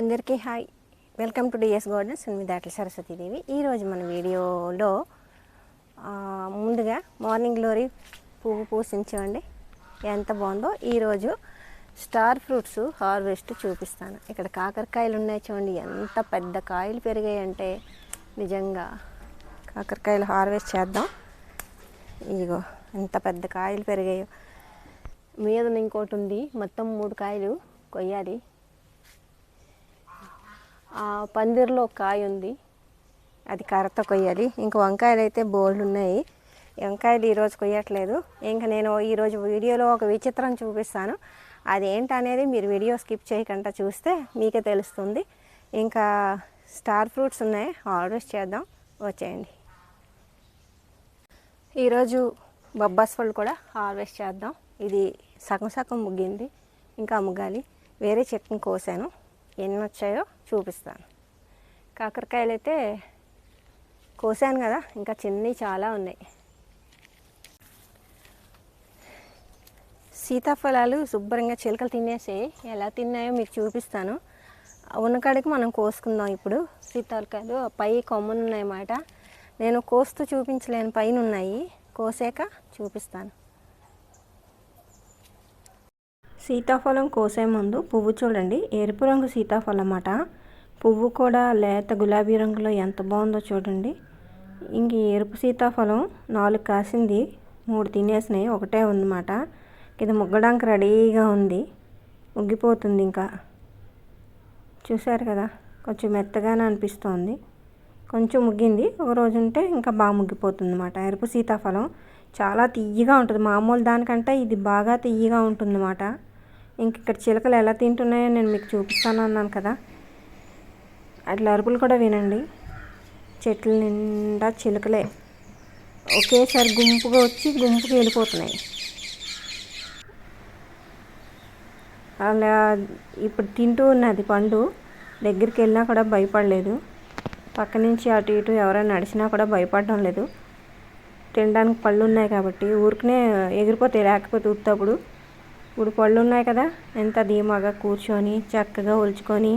అందరికీ hi. Welcome to DS gardens నేను మీ దాట్ల సరస్వతీదేవి ఈరోజు మన వీడియోలో ముందుగా మార్నింగ్ గ్లోరీ పువ్వు పూసించండి. ఎంత బాగుందో. ఈరోజు స్టార్ ఫ్రూట్స్ హార్వెస్ట్ చూపిస్తాను. ఇక్కడ కాకరకాయలు ఉన్నాయి చూడండి. ఎంత పెద్ద కాయలు పెరిగాయంటే నిజంగా కాకరకాయలు హార్వెస్ట్ చేద్దాం. ఇదిగో ఎంత పెద్ద కాయలు పెరిగాయో. మీద ఇంకోటి ఉంది. మొత్తం మూడు కాయలు కొయ్యాలి. పందిరిలో కాయ ఉంది. అది కర్రతో కొయ్యాలి. ఇంకా వంకాయలు అయితే బోల్డ్ ఉన్నాయి. వంకాయలు ఈరోజు కొయ్యట్లేదు. ఇంకా నేను ఈరోజు వీడియోలో ఒక విచిత్రం చూపిస్తాను. అదేంటనేది మీరు వీడియో స్కిప్ చేయకుండా చూస్తే మీకే తెలుస్తుంది. ఇంకా స్టార్ ఫ్రూట్స్ ఉన్నాయి. ఆర్డర్స్ చేద్దాం. వచ్చేయండి. ఈరోజు బొబ్బాస్ పళ్ళు కూడా హార్వెస్ట్ చేద్దాం. ఇది సగం సగం ముగ్గింది. ఇంకా ముగ్గాలి వేరే చెట్టును కోసాను. ఎన్ని వచ్చాయో చూపిస్తాను. కాకరకాయలు అయితే కోసాను కదా ఇంకా చిన్నవి చాలా ఉన్నాయి. సీతాఫలాలు శుభ్రంగా చిలకలు తినేసి ఎలా తిన్నాయో మీకు చూపిస్తాను. ఉన్న కాడికి మనం కోసుకుందాం ఇప్పుడు. సీతాఫలకాయలు పై కొమ్మలు ఉన్నాయన్నమాట. నేను కోస్తూ చూపించలేను పైన ఉన్నాయి. కోసాక చూపిస్తాను. సీతాఫలం కోసే ముందు పువ్వు చూడండి. ఎరుపు రంగు సీతాఫలం అన్నమాట పువ్వు కూడా లేత గులాబీ రంగులో ఎంత బాగుందో చూడండి. ఇంక ఎరుపు సీతాఫలం నాలుగు కాసింది మూడు తినేసినాయి ఒకటే ఉందన్నమాట. ఇది ముగ్గడానికి రెడీగా ఉంది. ముగ్గిపోతుంది ఇంకా. చూశారు కదా కొంచెం మెత్తగానే అనిపిస్తోంది. కొంచెం ముగ్గింది ఒక రోజు ఉంటే ఇంకా బాగా ముగ్గిపోతుంది అన్నమాట ఎరుపు సీతాఫలం చాలా తీయగా ఉంటుంది. మామూలు దానికంటే ఇది బాగా తీయగా ఉంటుంది అన్నమాట ఇంక ఇక్కడ చిలకలు ఎలా తింటున్నాయో నేను మీకు చూపిస్తాను అన్నాను కదా. అట్లా అరుపులు కూడా వినండి. చెట్ల నిండా చిలుకలే. ఒకేసారి గుంపుగా వచ్చి గుంపుకి వెళ్ళిపోతున్నాయి. అలా ఇప్పుడు తింటూ ఉన్నది పండు దగ్గరికి వెళ్ళినా కూడా భయపడలేదు. పక్క నుంచి అటు ఇటు ఎవరైనా నడిచినా కూడా భయపడడం లేదు. తినడానికి పళ్ళు ఉన్నాయి కాబట్టి ఊరికనే ఎగిరిపోతాయి లేకపోతే ఉత్తప్పుడు. ఇప్పుడు పళ్ళు ఉన్నాయి కదా ఎంత ధీమాగా కూర్చొని చక్కగా ఒలుచుకొని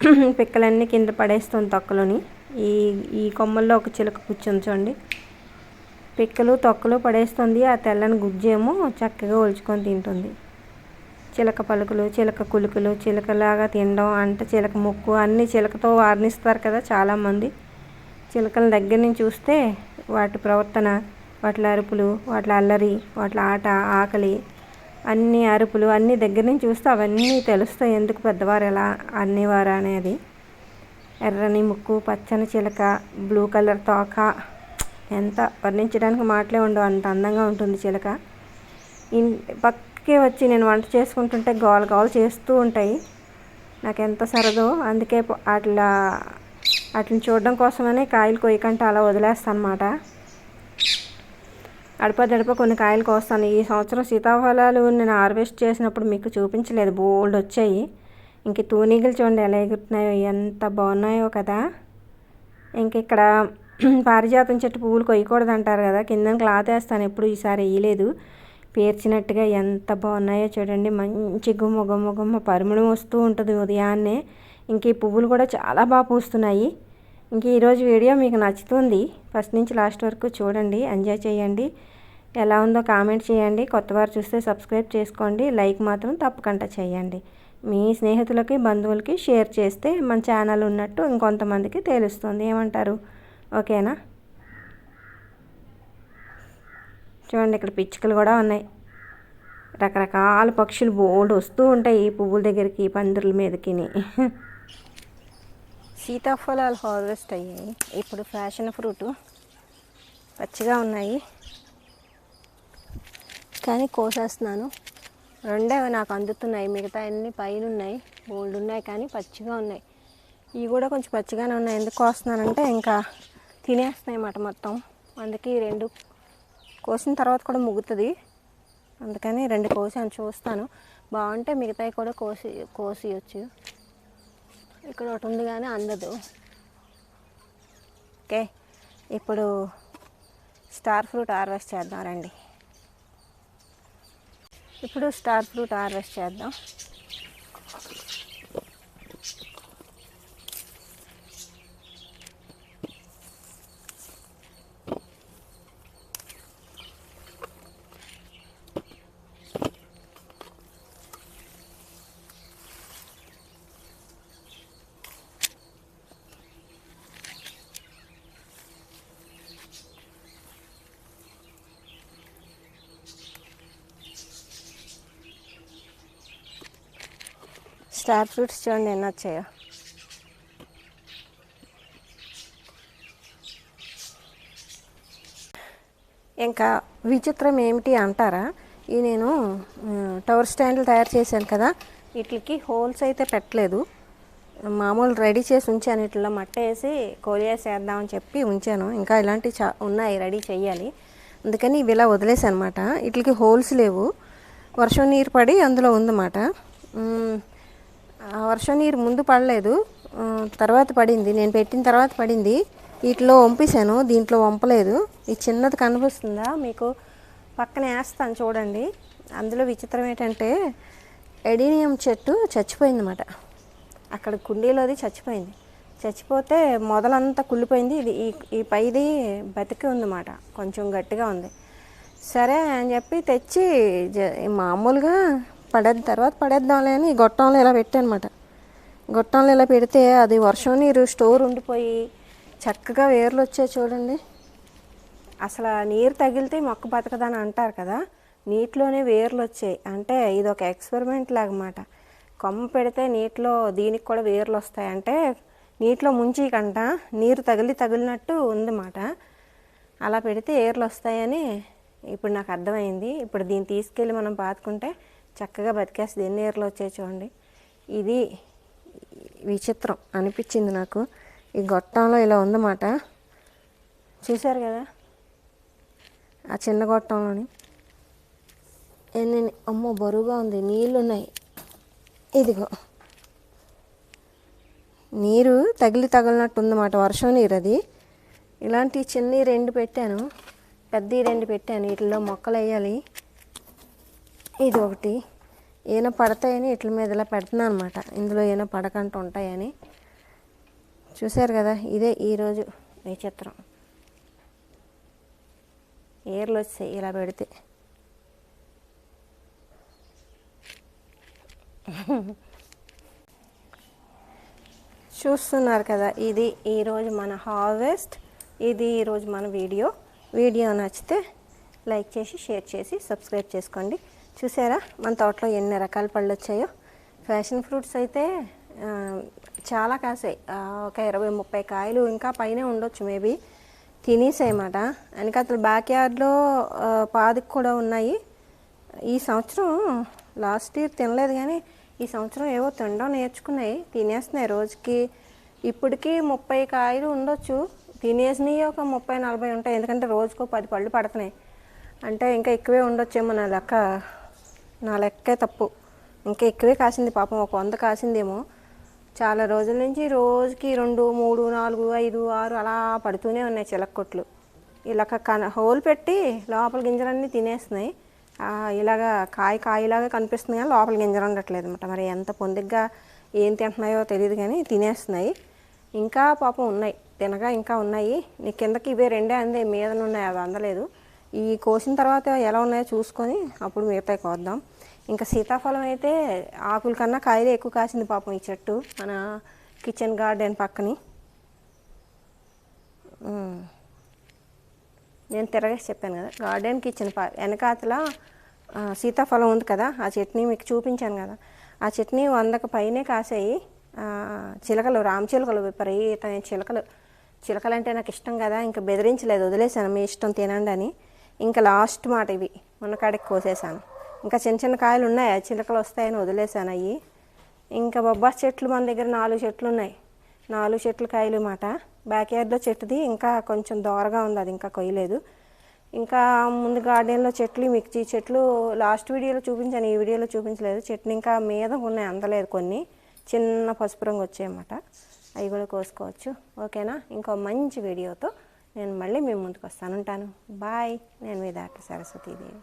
పిక్కలన్నీ కింద పడేస్తుంది తొక్కలోని. ఈ ఈ కొమ్మల్లో ఒక చిలుక కూర్చొని చూడండి. పిక్కలు తొక్కలు పడేస్తుంది. ఆ తెల్లని గుజ్జేమో చక్కగా ఒలుచుకొని తింటుంది. చిలక పలుకులు చిలక కులుకులు చిలకలాగా తినడం అంటే చిలక ముక్కు అన్ని చిలకతో వర్ణిస్తారు కదా చాలామంది. చిలకల దగ్గర నుంచి చూస్తే వాటి ప్రవర్తన వాటి అరుపులు వాటి అల్లరి వాటి ఆట ఆకలి అన్ని అరుపులు అన్ని దగ్గర నుంచి చూస్తే అవన్నీ తెలుస్తాయి. ఎందుకు పెద్దవారు ఎలా అనేవారు అనేది? ఎర్రని ముక్కు పచ్చని చిలక బ్లూ కలర్ తోక. ఎంత వర్ణించడానికి మాటలే ఉండవు. అంత అందంగా ఉంటుంది చిలక. ఇన్ పక్కకే వచ్చి నేను వంట చేసుకుంటుంటే గోల గోల చేస్తూ ఉంటాయి. నాకు ఎంత సరదో. అందుకే అట్లా వాటిని చూడడం కోసమనే కాయలు కొయ్యకంటే అలా వదిలేస్తాను అనమాట అడపదడప కొన్ని కాయలు కోస్తాను. ఈ సంవత్సరం సీతాఫలాలు నేను హార్వెస్ట్ చేసినప్పుడు మీకు చూపించలేదు. బోల్డ్ వచ్చాయి. ఇంక తూనీగలు చూడండి ఎలా ఎగురుతున్నాయో ఎంత బాగున్నాయో కదా. ఇంక ఇక్కడ పారిజాతం చెట్టు పువ్వులు కొయ్యకూడదు అంటారు కదా. కింద క్లాత్ వేస్తాను. ఎప్పుడు ఈసారి వేయలేదు. పేర్చినట్టుగా ఎంత బాగున్నాయో చూడండి. మంచి గుమ్మ గుమ్మ గుమ్మ పరిమళం వస్తూ ఉంటుంది ఉదయాన్నే. ఇంక ఈ పువ్వులు కూడా చాలా బాగా పూస్తున్నాయి. ఇంక ఈరోజు వీడియో మీకు నచ్చుతుంది. ఫస్ట్ నుంచి లాస్ట్ వరకు చూడండి ఎంజాయ్ చేయండి. ఎలా ఉందో కామెంట్ చేయండి. కొత్త వారు చూస్తే సబ్స్క్రైబ్ చేసుకోండి. లైక్ మాత్రం తప్పకుండా చేయండి. మీ స్నేహితులకి బంధువులకి షేర్ చేస్తే మన ఛానల్ ఉన్నట్టు ఇంకొంతమందికి తెలుస్తుంది. ఏమంటారు? ఓకేనా? చూడండి ఇక్కడ పిచ్చుకలు కూడా ఉన్నాయి. రకరకాల పక్షులు బోల్డ్ వస్తూ ఉంటాయి ఈ పువ్వుల దగ్గరికి పందిరుల మీదకిని. సీతాఫలాలు హార్వెస్ట్ అయ్యాయి. ఇప్పుడు ఫ్యాషన్ ఫ్రూట్ పచ్చిగా ఉన్నాయి. కానీ కోసేస్తున్నాను. రెండే నాకు అందుతున్నాయి. మిగతా అన్ని పైన ఉన్నాయి. బోల్డ్ ఉన్నాయి కానీ పచ్చిగా ఉన్నాయి. ఇవి కూడా కొంచెం పచ్చిగానే ఉన్నాయి. ఎందుకు కోస్తున్నానంటే ఇంకా తినేస్తున్నాయి అన్నమాట మొత్తం. అందుకే ఈ రెండు కోసిన తర్వాత కూడా ముగ్గుతుంది అందుకని రెండు కోసాను. చూస్తాను. బాగుంటే మిగతాయి కూడా కోసి కోసియచ్చు. ఇక్కడ ఒకటి ఉంది కానీ అందదు. ఓకే ఇప్పుడు స్టార్ ఫ్రూట్ హార్వెస్ట్ చేద్దాం రండి. ఇప్పుడు స్టార్ ఫ్రూట్ హార్వెస్ట్ చేద్దాం. స్టార్ ఫ్రూట్స్ చూడండి ఎన్ని వచ్చాయో. ఇంకా విచిత్రం ఏమిటి అంటారా? ఈ నేను టవర్ స్టాండ్లు తయారు చేశాను కదా వీటికి హోల్స్ అయితే పెట్టలేదు. మామూలు రెడీ చేసి ఉంచాను ఇట్లా మట్ట వేసి కోలియాస్ వేద్దామని చెప్పి ఉంచాను. ఇంకా ఇలాంటివి చా ఉన్నాయి రెడీ చేయాలి. అందుకని ఇవి ఇలా వదిలేసాను అనమాట వీటికి హోల్స్ లేవు. వర్షం నీరు పడి అందులో ఉందన్నమాట. వర్షం నీరు ముందు పడలేదు. తర్వాత పడింది. నేను పెట్టిన తర్వాత పడింది. వీటిలో వంపేశాను. దీంట్లో వంపలేదు. ఈ చిన్నది కనిపిస్తుందా మీకు పక్కన వేస్తాను చూడండి. అందులో విచిత్రం ఏంటంటే ఎడినియం చెట్టు చచ్చిపోయిందన్నమాట. అక్కడ కుండీలోది చచ్చిపోయింది. చచ్చిపోతే మొదలంతా కుళ్ళిపోయింది. ఇది ఈ ఈ పైది బతికి ఉందన్నమాట. కొంచెం గట్టిగా ఉంది. సరే అని చెప్పి తెచ్చి జ- మామూలుగా పడేది తర్వాత పడేద్దాంలే అని గొట్టంలో ఇలా పెట్టానమాట. గొట్టంలో ఇలా పెడితే అది వర్షం నీరు స్టోర్ ఉండిపోయి చక్కగా వేర్లు వచ్చాయి చూడండి. అసలు నీరు తగిలితే మొక్క బతకదని అంటారు కదా నీటిలోనే వేర్లు వచ్చాయి. అంటే ఇది ఒక ఎక్స్పెరిమెంట్ లాగమాట. కొమ్మ పెడితే నీటిలో దీనికి కూడా వేర్లు వస్తాయి. అంటే నీటిలో ముంచికంట నీరు తగిలి తగిలినట్టు ఉందన్నమాట. అలా పెడితే ఏర్లు వస్తాయని ఇప్పుడు నాకు అర్థమైంది. ఇప్పుడు దీన్ని తీసుకెళ్ళి మనం పాతుకుంటే చక్కగా బతికేస్తుంది. ఎన్ని ఏర్లు వచ్చాయి చూడండి. ఇది విచిత్రం అనిపించింది నాకు. ఈ గొట్టంలో ఇలా ఉందన్నమాట. చూశారు కదా? ఆ చిన్న గొట్టంలోని. ఎన్ని అమ్మో బరువుగా ఉంది. నీళ్ళు ఉన్నాయి. ఇదిగో. నీరు తగిలి తగిలినట్టు ఉందన్నమాట. వర్షం నీరు అది. ఇలాంటి చిన్న రెండు పెట్టాను. పెద్ద రెండు పెట్టాను. వీటిలో మొక్కలు వేయాలి. ఇది ఒకటి ఈయన పడతాయని ఇట్ల మీద ఇలా పెడుతున్నాను అనమాట ఇందులో ఈయన పడకంటూ ఉంటాయని. చూశారు కదా ఇదే ఈరోజు విచిత్రం. ఏర్లు వచ్చాయి ఇలా పెడితే. చూస్తున్నారు కదా ఇది ఈరోజు మన హార్వెస్ట్ ఇది ఈరోజు మన వీడియో. వీడియో నచ్చితే లైక్ చేసి షేర్ చేసి సబ్స్క్రైబ్ చేసుకోండి. చూసారా? మన తోటలో ఎన్ని రకాల పళ్ళు వచ్చాయో? ఫ్యాషన్ ఫ్రూట్స్ అయితే చాలా కాసాయి. ఒక ఇరవై ముప్పై కాయలు ఇంకా పైనే ఉండొచ్చు మేబీ తినేసాయన్నమాట వెనకాతల బ్యాక్ యార్డ్లో పాదికి కూడా ఉన్నాయి. ఈ సంవత్సరం లాస్ట్ ఇయర్ తినలేదు కానీ ఈ సంవత్సరం ఏవో తినడం నేర్చుకున్నాయి. తినేస్తున్నాయి రోజుకి. ఇప్పటికీ ముప్పై కాయలు ఉండొచ్చు. తినేసినవి ఒక ముప్పై నలభై ఉంటాయి. ఎందుకంటే రోజుకో పది పళ్ళు పడుతున్నాయి. అంటే ఇంకా ఎక్కువే ఉండొచ్చేమో నా లెక్క. నా లెక్కే తప్పు. ఇంకా ఎక్కువే కాసింది పాపం ఒక వంద కాసిందేమో. చాలా రోజుల నుంచి రోజుకి రెండు మూడు నాలుగు ఐదు ఆరు అలా పడుతూనే ఉన్నాయి చిలక్కొట్లు. ఇలాగ కన హోల్ పెట్టి లోపల గింజలన్నీ తినేస్తున్నాయి. ఇలాగ కాయ కాయలాగా కనిపిస్తుంది కానీ లోపల గింజలు ఉండట్లేదు అనమాట మరి ఎంత పొందిగ్గా ఏం తింటున్నాయో తెలియదు కానీ తినేస్తున్నాయి. ఇంకా పాపం ఉన్నాయి. తినగా ఇంకా ఉన్నాయి. నీ కిందకి ఇవే రెండే అందే. మీద ఉన్నాయి అవి అందలేదు. ఈ కోసిన తర్వాత ఎలా ఉన్నాయో చూసుకొని అప్పుడు మిగతాయి కోద్దాం. ఇంకా సీతాఫలం అయితే ఆకుల కన్నా కాయలే ఎక్కువ కాసింది పాపం ఈ చెట్టు మన కిచెన్ గార్డెన్ పక్కని. నేను తిరగేసి చెప్పాను కదా గార్డెన్ కిచెన్ పా వెనకాతల సీతాఫలం ఉంది కదా ఆ చట్నీ మీకు చూపించాను కదా. ఆ చట్నీ వందకు పైనే కాసాయి. చిలకలు రామ చిలకలు విపరీతమైన చిలకలు. చిలకలు అంటే నాకు ఇష్టం కదా ఇంకా బెదిరించలేదు వదిలేసాను మీ ఇష్టం తినండి అని. ఇంకా లాస్ట్ మాట ఇవి మొన్న కాడికి కోసేసాను ఇంకా చిన్న చిన్న కాయలు ఉన్నాయి? చిలకలు వస్తాయని వదిలేసాను అవి ఇంకా బొబ్బాస్ చెట్లు మన దగ్గర నాలుగు చెట్లు ఉన్నాయి. నాలుగు చెట్లు కాయలు మాట. బ్యాక్ యార్డ్లో చెట్టుది. ఇంకా కొంచెం దోరగా ఉంది. అది ఇంకా కొయ్యలేదు. ఇంకా ముందు గార్డెన్లో చెట్లు మిర్చి చెట్లు. లాస్ట్ వీడియోలో చూపించాను. ఈ వీడియోలో చూపించలేదు. చెట్లు ఇంకా మీద ఉన్నాయి. అందలేదు కొన్ని. చిన్న పసుపు రంగు వచ్చాయన్నమాట అవి కూడా కోసుకోవచ్చు. ఓకేనా? ఇంకో మంచి వీడియోతో నేను మళ్ళీ మీ ముందుకు వస్తాను. ఉంటాను. బాయ్ నేను మీ డాక్టర్ సరస్వతీదేవి.